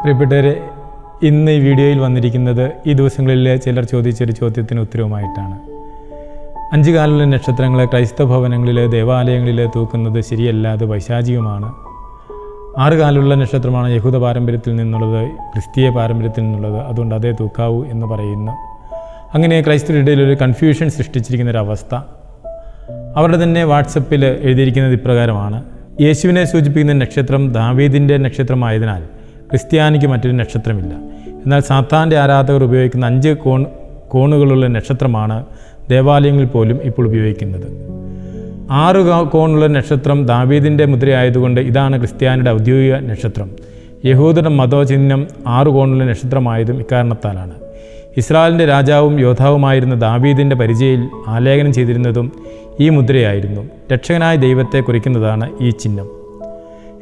പ്രിയപ്പെട്ടവരെ ഇന്ന് ഈ വീഡിയോയിൽ വന്നിരിക്കുന്നത് ഈ ദിവസങ്ങളിൽ ചിലർ ചോദിച്ചൊരു ചോദ്യത്തിന് ഉത്തരവുമായിട്ടാണ്. അഞ്ച് കാലുള്ള നക്ഷത്രങ്ങളെ ക്രൈസ്തവ ഭവനങ്ങളിൽ ദേവാലയങ്ങളിൽ തൂക്കുന്നത് ശരിയല്ല അത് വൈശാചികമാണ്. ആറ് കാലുള്ള നക്ഷത്രമാണ് യഹൂദ പാരമ്പര്യത്തിൽ നിന്നുള്ളത് ക്രിസ്തീയ പാരമ്പര്യത്തിൽ നിന്നുള്ളത്. അതുകൊണ്ട് അതേ തൂക്കാവൂ എന്ന് പറയുന്നു. അങ്ങനെ ക്രൈസ്തവരുടെ ഒരു കൺഫ്യൂഷൻ സൃഷ്ടിച്ചിരിക്കുന്ന ഒരു അവസ്ഥ. അവരുടെ തന്നെ വാട്സപ്പിൽ എഴുതിയിരിക്കുന്നത് ഇപ്രകാരമാണ്. യേശുവിനെ സൂചിപ്പിക്കുന്ന നക്ഷത്രം ദാവീദിന്റെ നക്ഷത്രമായതിനാൽ ക്രിസ്ത്യാനിക്ക് മറ്റൊരു നക്ഷത്രമില്ല. എന്നാൽ സാത്താന്റെ ആരാധകർ ഉപയോഗിക്കുന്ന അഞ്ച് കോൺ കോണുകളുള്ള നക്ഷത്രമാണ് ദേവാലയങ്ങളിൽ പോലും ഇപ്പോൾ ഉപയോഗിക്കുന്നത്. ആറ് കോണുള്ള നക്ഷത്രം ദാവീദിന്റെ മുദ്രയായതുകൊണ്ട് ഇതാണ് ക്രിസ്ത്യാനിയുടെ ഔദ്യോഗിക നക്ഷത്രം. യഹൂദരുടെ മതോചിഹ്നം ആറ് കോണുള്ള നക്ഷത്രമായതും ഇക്കാരണത്താലാണ്. ഇസ്രായേലിന്റെ രാജാവും യോദ്ധാവുമായിരുന്ന ദാവീദിന്റെ പരിചയയിൽ ആലേഖനം ചെയ്തിരുന്നതും ഈ മുദ്രയായിരുന്നു. രക്ഷകനായ ദൈവത്തെ കുറിക്കുന്നതാണ് ഈ ചിഹ്നം.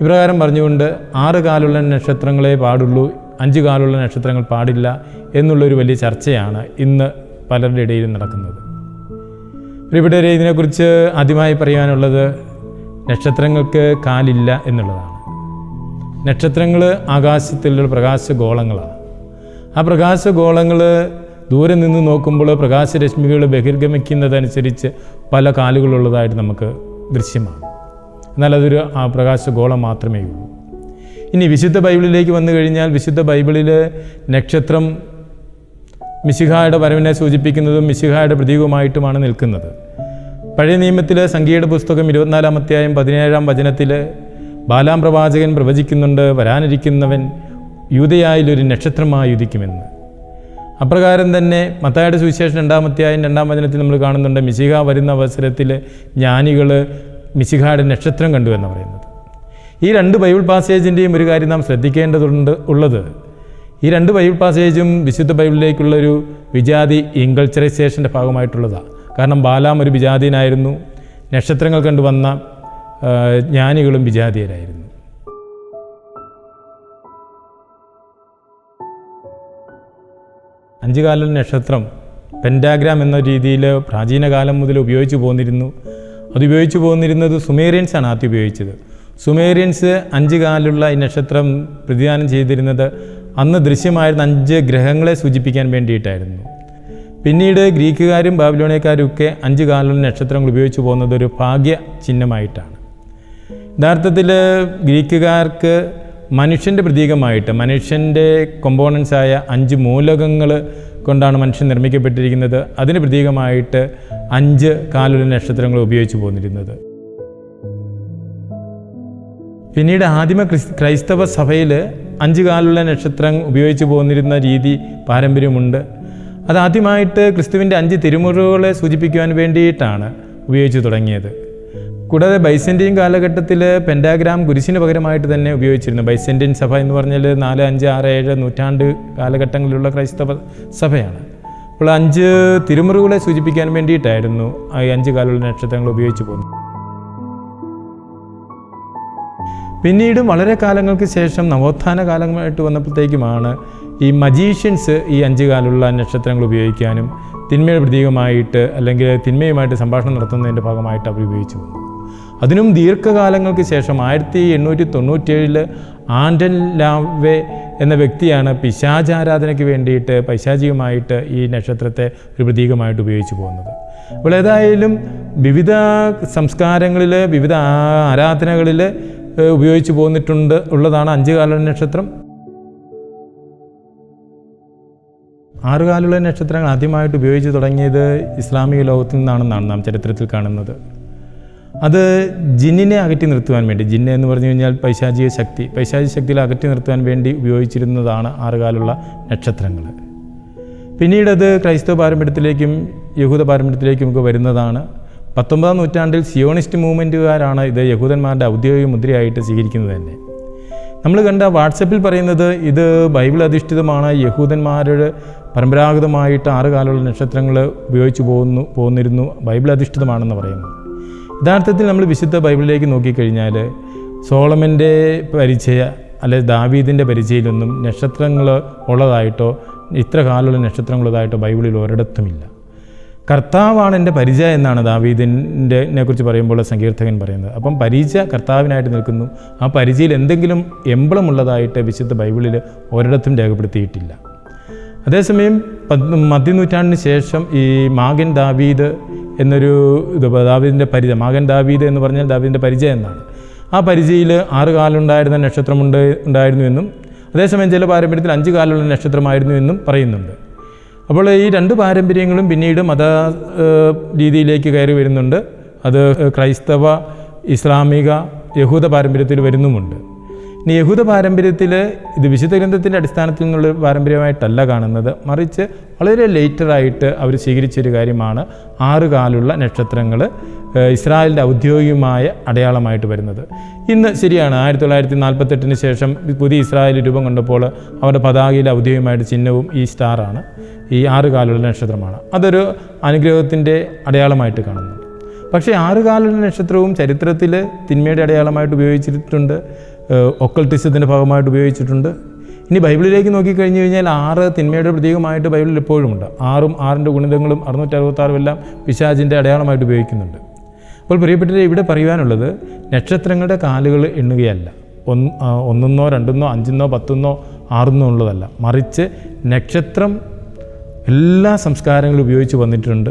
ഇപ്രകാരം പറഞ്ഞുകൊണ്ട് ആറ് കാലുള്ള നക്ഷത്രങ്ങളെ പാടുള്ളൂ അഞ്ച് കാലുള്ള നക്ഷത്രങ്ങൾ പാടില്ല എന്നുള്ളൊരു വലിയ ചർച്ചയാണ് ഇന്ന് പലരുടെ ഇടയിൽ നടക്കുന്നത്. പ്രിയപ്പെട്ടവരെ ഇതിനെക്കുറിച്ച് ആദ്യമായി പറയാനുള്ളത് നക്ഷത്രങ്ങൾക്ക് കാലില്ല എന്നുള്ളതാണ്. നക്ഷത്രങ്ങൾ ആകാശത്തിലുള്ള പ്രകാശഗോളങ്ങളാണ്. ആ പ്രകാശഗോളങ്ങൾ ദൂരെ നിന്ന് നോക്കുമ്പോൾ പ്രകാശരശ്മികൾ ബഹിർഗമിക്കുന്നതനുസരിച്ച് പല കാലുകളുള്ളതായിട്ട് നമുക്ക് ദൃശ്യമാണ് എന്നാൽ അതൊരു പ്രകാശഗോളം മാത്രമേ ഉള്ളൂ. ഇനി വിശുദ്ധ ബൈബിളിലേക്ക് വന്നു കഴിഞ്ഞാൽ വിശുദ്ധ ബൈബിളിൽ നക്ഷത്രം മിശിഹായുടെ വരവിനെ സൂചിപ്പിക്കുന്നതും മിശിഹായുടെ പ്രതീകവുമായിട്ടുമാണ് നിൽക്കുന്നത്. പഴയ നിയമത്തിലെ സംഗീയുടെ പുസ്തകം ഇരുപത്തിനാലാം അധ്യായം പതിനേഴാം വചനത്തിൽ ബാലാം പ്രവാചകൻ പ്രവചിക്കുന്നുണ്ട് വരാനിരിക്കുന്നവൻ യൂതയായാലൊരു നക്ഷത്രമായി ഉദിക്കുമെന്ന്. അപ്രകാരം തന്നെ മത്തായുടെ സുവിശേഷം രണ്ടാമത്തെയായും രണ്ടാം വചനത്തിൽ നമ്മൾ കാണുന്നുണ്ട് മിശിഹ വരുന്ന അവസരത്തിൽ ജ്ഞാനികൾ മിശിഹയുടെ നക്ഷത്രം കണ്ടു എന്ന് പറയുന്നത്. ഈ രണ്ട് ബൈബിൾ പാസേജിന്റെയും ഒരു കാര്യം നാം ശ്രദ്ധിക്കേണ്ടതുണ്ട് ഉള്ളത് ഈ രണ്ട് ബൈബിൾ പാസേജും വിശുദ്ധ ബൈബിളിലേക്കുള്ളൊരു വിജാതി ഇൻകൾച്ചറൈസേഷന്റെ ഭാഗമായിട്ടുള്ളതാണ് കാരണം ബാലാം ഒരു വിജാതീനായിരുന്നു നക്ഷത്രങ്ങൾ കണ്ടുവന്ന വന്ന ജ്ഞാനികളും വിജാതീയരായിരുന്നു. അഞ്ചുകാലൻ നക്ഷത്രം പെൻഡാഗ്രാം എന്ന രീതിയിൽ പ്രാചീന കാലം മുതൽ ഉപയോഗിച്ചു പോന്നിരുന്നു. അത് ഉപയോഗിച്ചു പോന്നിരുന്നത് സുമേറിയൻസാണ് ആദ്യം ഉപയോഗിച്ചത്. സുമേറിയൻസ് അഞ്ച് കാലുള്ള ഈ നക്ഷത്രം പ്രതിദാനം ചെയ്തിരുന്നത് അന്ന് ദൃശ്യമായിരുന്ന അഞ്ച് ഗ്രഹങ്ങളെ സൂചിപ്പിക്കാൻ വേണ്ടിയിട്ടായിരുന്നു. പിന്നീട് ഗ്രീക്കുകാരും ബാബിലോണിയക്കാരും ഒക്കെ അഞ്ച് കാലുള്ള നക്ഷത്രങ്ങൾ ഉപയോഗിച്ചു പോകുന്നത് ഒരു ഭാഗ്യ ചിഹ്നമായിട്ടാണ്. യഥാർത്ഥത്തിൽ ഗ്രീക്കുകാർക്ക് മനുഷ്യന്റെ പ്രതീകമായിട്ട് മനുഷ്യന്റെ കൊമ്പോണൻസായ അഞ്ച് മൂലകങ്ങൾ കൊണ്ടാണ് മനുഷ്യൻ നിർമ്മിക്കപ്പെട്ടിരിക്കുന്നത്. അതിന് പ്രതീകമായിട്ട് അഞ്ച് കാലുള്ള നക്ഷത്രങ്ങൾ ഉപയോഗിച്ച് പോന്നിരുന്നത്. പിന്നീട് ആദിമ ക്രിസ് ക്രൈസ്തവ സഭയിൽ അഞ്ച് കാലുള്ള നക്ഷത്രം ഉപയോഗിച്ച് പോന്നിരുന്ന രീതി പാരമ്പര്യമുണ്ട്. അത് അതാദ്യമായിട്ട് ക്രിസ്തുവിന്റെ അഞ്ച് തിരുമുറുകളെ സൂചിപ്പിക്കുവാൻ വേണ്ടിയിട്ടാണ് ഉപയോഗിച്ച് തുടങ്ങിയത്. കൂടാതെ ബൈസെന്റിയൻ കാലഘട്ടത്തിൽ പെൻഡാഗ്രാം കുരിശിന് പകരമായിട്ട് തന്നെ ഉപയോഗിച്ചിരുന്നു. ബൈസെന്റിയൻ സഭ എന്ന് പറഞ്ഞാൽ നാല് അഞ്ച് ആറ് ഏഴ് നൂറ്റാണ്ട് കാലഘട്ടങ്ങളിലുള്ള ക്രൈസ്തവ സഭയാണ്. അപ്പോൾ അഞ്ച് തിരുമുറുകളെ സൂചിപ്പിക്കാൻ വേണ്ടിയിട്ടായിരുന്നു ആ അഞ്ച് കാലുള്ള നക്ഷത്രങ്ങൾ ഉപയോഗിച്ച് പോകുന്നത്. പിന്നീട് വളരെ കാലങ്ങൾക്ക് ശേഷം നവോത്ഥാന കാലമായിട്ട് വന്നപ്പോഴത്തേക്കുമാണ് ഈ മജീഷ്യൻസ് ഈ അഞ്ച് കാലുള്ള നക്ഷത്രങ്ങൾ ഉപയോഗിക്കാനും തിന്മയുടെ പ്രതീകമായിട്ട് അല്ലെങ്കിൽ തിന്മയുമായിട്ട് സംഭാഷണം നടത്തുന്നതിന്റെ ഭാഗമായിട്ട് അവർ ഉപയോഗിച്ചു വന്നു അതിനും ദീർഘകാലങ്ങൾക്ക് ശേഷം ആയിരത്തി എണ്ണൂറ്റി തൊണ്ണൂറ്റേഴിൽ ആൻഡൻ ലാവെ എന്ന വ്യക്തിയാണ് പിശാചാരാധനയ്ക്ക് വേണ്ടിയിട്ട് പൈശാചികമായിട്ട് ഈ നക്ഷത്രത്തെ ഒരു പ്രതീകമായിട്ട് ഉപയോഗിച്ചു പോകുന്നത്. അപ്പോൾ ഏതായാലും വിവിധ സംസ്കാരങ്ങളിൽ വിവിധ ആരാധനകളിൽ ഉപയോഗിച്ച് പോന്നിട്ടുണ്ട് ഉള്ളതാണ് അഞ്ച് കാല നക്ഷത്രം. ആറുകാലുള്ള നക്ഷത്രങ്ങൾ ആദ്യമായിട്ട് ഉപയോഗിച്ച് തുടങ്ങിയത് ഇസ്ലാമിക ലോകത്തിൽ നിന്നാണെന്നാണ് നാം ചരിത്രത്തിൽ കാണുന്നത്. അത് ജിന്നിനെ അകറ്റി നിർത്തുവാൻ വേണ്ടി ജിന്ന എന്ന് പറഞ്ഞു കഴിഞ്ഞാൽ പൈശാചിക ശക്തി പൈശാചിക ശക്തിയിൽ അകറ്റി നിർത്തുവാൻ വേണ്ടി ഉപയോഗിച്ചിരുന്നതാണ് ആറുകാലുള്ള നക്ഷത്രങ്ങൾ. പിന്നീടത് ക്രൈസ്തവ പാരമ്പര്യത്തിലേക്കും യഹൂദ പാരമ്പര്യത്തിലേക്കും ഒക്കെ വരുന്നതാണ്. പത്തൊമ്പതാം നൂറ്റാണ്ടിൽ സിയോണിസ്റ്റ് മൂവ്മെന്റുകാരാണ് ഇത് യഹൂദന്മാരുടെ ഔദ്യോഗിക മുദ്രയായിട്ട് സ്വീകരിക്കുന്നത് തന്നെ. നമ്മൾ കണ്ട വാട്സപ്പിൽ പറയുന്നത് ഇത് ബൈബിൾ അധിഷ്ഠിതമാണ് യഹൂദന്മാരുടെ പരമ്പരാഗതമായിട്ട് ആറ് കാലമുള്ള നക്ഷത്രങ്ങൾ ഉപയോഗിച്ച് പോകുന്നു പോന്നിരുന്നു ബൈബിൾ അധിഷ്ഠിതമാണെന്ന് പറയുന്നു. യഥാർത്ഥത്തിൽ നമ്മൾ വിശുദ്ധ ബൈബിളിലേക്ക് നോക്കിക്കഴിഞ്ഞാൽ സോളമന്റെ പരിചയ അല്ലെ ദാവീദിന്റെ പരിചയയിലൊന്നും നക്ഷത്രങ്ങൾ ഉള്ളതായിട്ടോ ഇത്ര കാലമുള്ള നക്ഷത്രങ്ങളുള്ളതായിട്ടോ ബൈബിളിൽ ഒരിടത്തുമില്ല. കർത്താവാണ് എന്റെ പരിചയ എന്നാണ് ദാവീദിന്റെ കുറിച്ച് പറയുമ്പോൾ സങ്കീർത്തകൻ പറയുന്നത്. അപ്പം പരിചയ കർത്താവിനായിട്ട് നിൽക്കുന്നു. ആ പരിചയയിൽ എന്തെങ്കിലും എംബ്ലം ഉള്ളതായിട്ട് വിശുദ്ധ ബൈബിളിൽ ഒരിടത്തും രേഖപ്പെടുത്തിയിട്ടില്ല. അതേസമയം മധ്യനൂറ്റാണ്ടിന് ശേഷം ഈ മാഗൻ ദാവീദ് എന്നൊരു ഇത് ദാവീദിന്റെ പരിചയം. മകൻ ദാവീദ് എന്ന് പറഞ്ഞാൽ ദാവീദിന്റെ പരിചയം എന്നാണ്. ആ പരിചയയിൽ ആറ് കാലുണ്ടായിരുന്ന നക്ഷത്രമുണ്ട് ഉണ്ടായിരുന്നു എന്നും അതേസമയം ചില പാരമ്പര്യത്തിൽ അഞ്ച് കാലുള്ള നക്ഷത്രമായിരുന്നു എന്നും പറയുന്നുണ്ട്. അപ്പോൾ ഈ രണ്ട് പാരമ്പര്യങ്ങളും പിന്നീട് മത രീതിയിലേക്ക് കയറി വരുന്നുണ്ട്. അത് ക്രൈസ്തവ ഇസ്ലാമിക യഹൂദ പാരമ്പര്യത്തിൽ വരുന്നുമുണ്ട്. ഇനി യഹൂദ പാരമ്പര്യത്തിൽ ഇത് വിശുദ്ധ ഗ്രന്ഥത്തിന്റെ അടിസ്ഥാനത്തിൽ നിന്നുള്ള പാരമ്പര്യമായിട്ടല്ല കാണുന്നത്. മറിച്ച് വളരെ ലേറ്ററായിട്ട് അവർ സ്വീകരിച്ചൊരു കാര്യമാണ് ആറ് കാലുള്ള നക്ഷത്രങ്ങൾ ഇസ്രായേലിന്റെ ഔദ്യോഗികമായ അടയാളമായിട്ട് വരുന്നത്. ഇന്ന് ശരിയാണ് ആയിരത്തി തൊള്ളായിരത്തി നാൽപ്പത്തെട്ടിന് ശേഷം പുതിയ ഇസ്രായേൽ രൂപം കൊണ്ടപ്പോൾ അവരുടെ പതാകയിലെ ഔദ്യോഗികമായിട്ട് ചിഹ്നവും ഈ സ്റ്റാറാണ് ഈ ആറ് കാലുള്ള നക്ഷത്രമാണ്. അതൊരു അനുഗ്രഹത്തിന്റെ അടയാളമായിട്ട് കാണുന്നു. പക്ഷേ ആറുകാലുള്ള നക്ഷത്രവും ചരിത്രത്തിൽ തിന്മയുടെ അടയാളമായിട്ട് ഉപയോഗിച്ചിട്ടുണ്ട്. ഒക്കൾട്ടിസത്തിന്റെ ഭാഗമായിട്ട് ഉപയോഗിച്ചിട്ടുണ്ട്. ഇനി ബൈബിളിലേക്ക് നോക്കിക്കഴിഞ്ഞ് കഴിഞ്ഞാൽ ആറ് തിന്മയുടെ പ്രതീകമായിട്ട് ബൈബിളിൽ എപ്പോഴും ഉണ്ട് ആറും ആറിന്റെ ഗുണിതങ്ങളും അറുന്നൂറ്റി അറുപത്താറും എല്ലാം പിശാചിന്റെ അടയാളമായിട്ട് ഉപയോഗിക്കുന്നുണ്ട്. അപ്പോൾ പ്രിയപ്പെട്ടവരെ ഇവിടെ പറയുവാനുള്ളത് നക്ഷത്രങ്ങളുടെ കാലുകൾ എണ്ണുകയല്ല. ഒന്ന് ഒന്നെന്നോ രണ്ടെന്നോ അഞ്ചെന്നോ പത്തെന്നോ ആറെന്നോ ഉള്ളതല്ല. മറിച്ച് നക്ഷത്രം എല്ലാ സംസ്കാരങ്ങളും ഉപയോഗിച്ച് വന്നിട്ടുണ്ട്.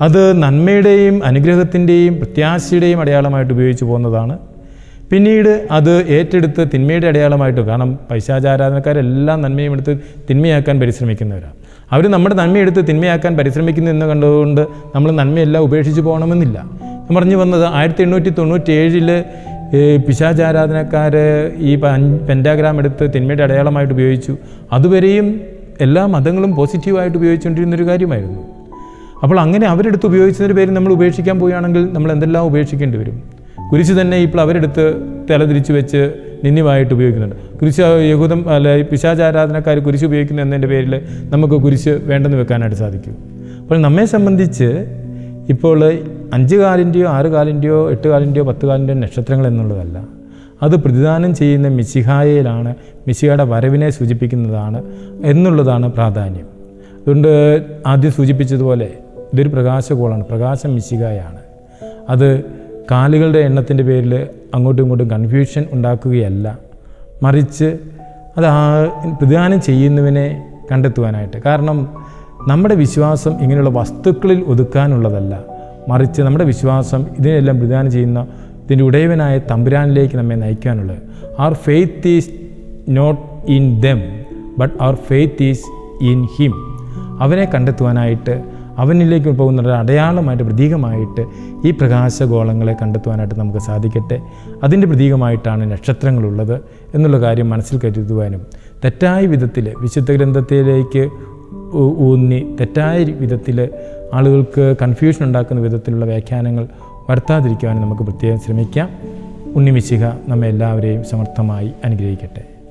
അത് നന്മയുടെയും അനുഗ്രഹത്തിന്റെയും പ്രത്യാശയുടെയും അടയാളമായിട്ട് ഉപയോഗിച്ച് പോകുന്നതാണ് പിന്നീട് അത് ഏറ്റെടുത്ത് തിന്മയുടെ അടയാളമായിട്ട് കാരണം പൈശാചാരാധനക്കാരെല്ലാം നന്മയും എടുത്ത് തിന്മയാക്കാൻ പരിശ്രമിക്കുന്നവരാണ് അവർ നമ്മുടെ നന്മയെടുത്ത് തിന്മയാക്കാൻ പരിശ്രമിക്കുന്നു എന്ന് കണ്ടുകൊണ്ട് നമ്മൾ നന്മയെല്ലാം ഉപേക്ഷിച്ച് പോകണമെന്നില്ല. പറഞ്ഞു വന്നത് ആയിരത്തി എണ്ണൂറ്റി തൊണ്ണൂറ്റി ഏഴിൽ പിശാചാരാധനക്കാർ ഈ പൻ- പെന്റാഗ്രാം എടുത്ത് തിന്മയുടെ അടയാളമായിട്ട് ഉപയോഗിച്ചു. അതുവരെയും എല്ലാ മതങ്ങളും പോസിറ്റീവായിട്ട് ഉപയോഗിച്ചുകൊണ്ടിരുന്നൊരു കാര്യമായിരുന്നു. അപ്പോൾ അങ്ങനെ അവരെടുത്ത് ഉപയോഗിച്ചതിന്റെ പേര് നമ്മൾ ഉപേക്ഷിക്കാൻ പോവുകയാണെങ്കിൽ നമ്മൾ എന്തെല്ലാം ഉപേക്ഷിക്കേണ്ടി വരും? കുരിശ് തന്നെ ഇപ്പോൾ അവരെടുത്ത് തലതിരിച്ച് വെച്ച് നിന്യമായിട്ട് ഉപയോഗിക്കുന്നുണ്ട്. കുരിശ് യഹൂദം അല്ലെ പിശാചാരാധനക്കാർ കുരിശ് ഉപയോഗിക്കുന്നു എന്നതിന്റെ പേരിൽ നമുക്ക് കുരിശ് വേണ്ടെന്ന് വെക്കാനായിട്ട് സാധിക്കും. അപ്പോൾ നമ്മെ സംബന്ധിച്ച് ഇപ്പോൾ അഞ്ച് കാലിന്റെയോ ആറ് കാലിന്റെയോ എട്ട് കാലിന്റെയോ പത്ത് കാലിന്റെയോ നക്ഷത്രങ്ങൾ എന്നുള്ളതല്ല അത് പ്രതിദാനം ചെയ്യുന്ന മിശിഹായയിലാണ് മിശിഹയുടെ വരവിനെ സൂചിപ്പിക്കുന്നതാണ് എന്നുള്ളതാണ് പ്രാധാന്യം. അതുകൊണ്ട് ആദ്യം സൂചിപ്പിച്ചതുപോലെ ഇതൊരു പ്രകാശകോളാണ് പ്രകാശം മിശിഹായാണ്. അത് കാലുകളുടെ എണ്ണത്തിന്റെ പേരിൽ അങ്ങോട്ടും ഇങ്ങോട്ടും കൺഫ്യൂഷൻ ഉണ്ടാക്കുകയല്ല. മറിച്ച് അത് പ്രതിദാനം ചെയ്യുന്നവനെ കണ്ടെത്തുവാനായിട്ട്. കാരണം നമ്മുടെ വിശ്വാസം ഇങ്ങനെയുള്ള വസ്തുക്കളിൽ ഒതുക്കാനുള്ളതല്ല. മറിച്ച് നമ്മുടെ വിശ്വാസം ഇതിനെല്ലാം പ്രതിദാനം ചെയ്യുന്ന ഇതിന്റെ ഉടയവനായ തമ്പുരാനിലേക്ക് നമ്മെ നയിക്കാനുള്ളത്. Our faith is not in them but our faith is in him അവനെ കണ്ടെത്തുവാനായിട്ട് അവനിലേക്ക് പോകുന്ന ഒരു അടയാളമായിട്ട് പ്രതീകമായിട്ട് ഈ പ്രകാശഗോളങ്ങളെ കണ്ടെത്തുവാനായിട്ട് നമുക്ക് സാധിക്കട്ടെ. അതിന്റെ പ്രതീകമായിട്ടാണ് നക്ഷത്രങ്ങളുള്ളത് എന്നുള്ള കാര്യം മനസ്സിൽ കരുതുവാനും തെറ്റായ വിധത്തിൽ വിശുദ്ധ ഗ്രന്ഥത്തിലേക്ക് ഊന്നി തെറ്റായ വിധത്തിൽ ആളുകൾക്ക് കൺഫ്യൂഷൻ ഉണ്ടാക്കുന്ന വിധത്തിലുള്ള വ്യാഖ്യാനങ്ങൾ വരുത്താതിരിക്കുവാനും നമുക്ക് പ്രത്യേകം ശ്രമിക്കാം. ഉണ്ണിമിശിക നമ്മെ എല്ലാവരെയും സമർത്ഥമായി അനുഗ്രഹിക്കട്ടെ.